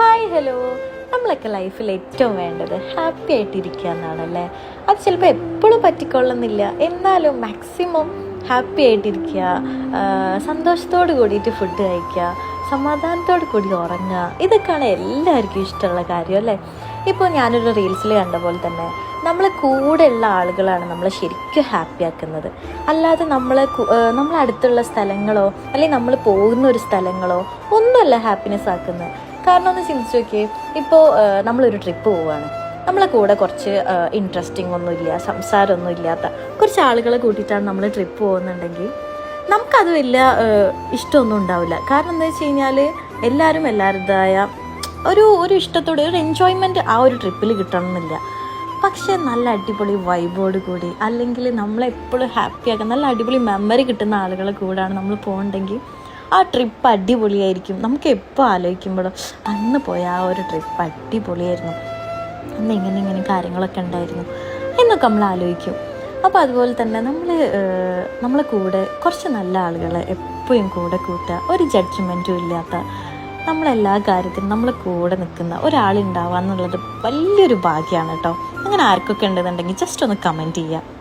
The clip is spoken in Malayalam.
Hi hello. നമ്മളൊക്കെ ലൈഫിൽ ഏറ്റവും വേണ്ടത് ഹാപ്പി ആയിട്ടിരിക്കുക എന്നാണല്ലേ? അത് ചിലപ്പോൾ എപ്പോഴും പറ്റിക്കൊള്ളുന്നില്ല. എന്നാലും മാക്സിമം ഹാപ്പി ആയിട്ടിരിക്കുക സന്തോഷത്തോട് കൂടിയിട്ട് ഫുഡ് കഴിക്കുക സമാധാനത്തോട് കൂടി ഉറങ്ങുക ഇതൊക്കെയാണ് എല്ലാവർക്കും ഇഷ്ടമുള്ള കാര്യം അല്ലേ? ഇപ്പോൾ ഞാനൊരു റീൽസിൽ കണ്ട പോലെ തന്നെ നമ്മളെ കൂടെയുള്ള ആളുകളാണ് നമ്മളെ ശരിക്കും ഹാപ്പി ആക്കുന്നത്. അല്ലാതെ നമ്മളെ നമ്മളടുത്തുള്ള സ്ഥലങ്ങളോ അല്ലെങ്കിൽ നമ്മൾ പോകുന്ന ഒരു സ്ഥലങ്ങളോ ഒന്നുമല്ല ഹാപ്പിനെസ് ആക്കുന്നത്. കാരണം ഒന്ന് ചിന്തിച്ച് നോക്കിയേ ഇപ്പോൾ നമ്മളൊരു ട്രിപ്പ് പോവുകയാണ് നമ്മളെ കൂടെ കുറച്ച് ഇൻട്രസ്റ്റിംഗ് ഒന്നുമില്ല സംസാരമൊന്നും ഇല്ലാത്ത കുറച്ച് ആളുകളെ കൂട്ടിയിട്ടാണ് നമ്മൾ ട്രിപ്പ് പോകുന്നുണ്ടെങ്കിൽ നമുക്കത് വലിയ ഇഷ്ടമൊന്നും ഉണ്ടാവില്ല. കാരണം എന്താ വെച്ച് കഴിഞ്ഞാൽ എല്ലാവരും എല്ലാവരുടേതായ ഒരു ഒരു ഇഷ്ടത്തോടെ ഒരു എൻജോയ്മെന്റ് ആ ഒരു ട്രിപ്പിൽ കിട്ടണമെന്നില്ല. പക്ഷേ നല്ല അടിപൊളി വൈബോട് കൂടി അല്ലെങ്കിൽ നമ്മളെപ്പോഴും ഹാപ്പിയാക്കാൻ നല്ല അടിപൊളി മെമ്മറി കിട്ടുന്ന ആളുകളെ കൂടാണ് നമ്മൾ പോകുന്നുണ്ടെങ്കിൽ ആ ട്രിപ്പ് അടിപൊളിയായിരിക്കും. നമുക്ക് എപ്പോൾ ആലോചിക്കുമ്പോഴും അന്ന് പോയ ആ ഒരു ട്രിപ്പ് അടിപൊളിയായിരുന്നു. അന്ന് ഇങ്ങനെ ഇങ്ങനെ കാര്യങ്ങളൊക്കെ ഉണ്ടായിരുന്നു. എന്നൊക്കെ നമ്മൾ ആലോചിക്കും. അപ്പോൾ അതുപോലെ തന്നെ നമ്മൾ നമ്മളെ കൂടെ കുറച്ച് നല്ല ആളുകളെ എപ്പോഴും കൂടെ കൂട്ടുക. ഒരു ജഡ്ജ്മെന്റും ഇല്ലാത്ത നമ്മളെല്ലാ കാര്യത്തിനും നമ്മളെ കൂടെ നിൽക്കുന്ന ഒരാളുണ്ടാവുക എന്നുള്ളത് വലിയൊരു ഭാഗ്യമാണ് കേട്ടോ. അങ്ങനെ ആർക്കൊക്കെ ഉണ്ടെന്നുണ്ടെങ്കിൽ ജസ്റ്റ് ഒന്ന് കമന്റ് ചെയ്യുക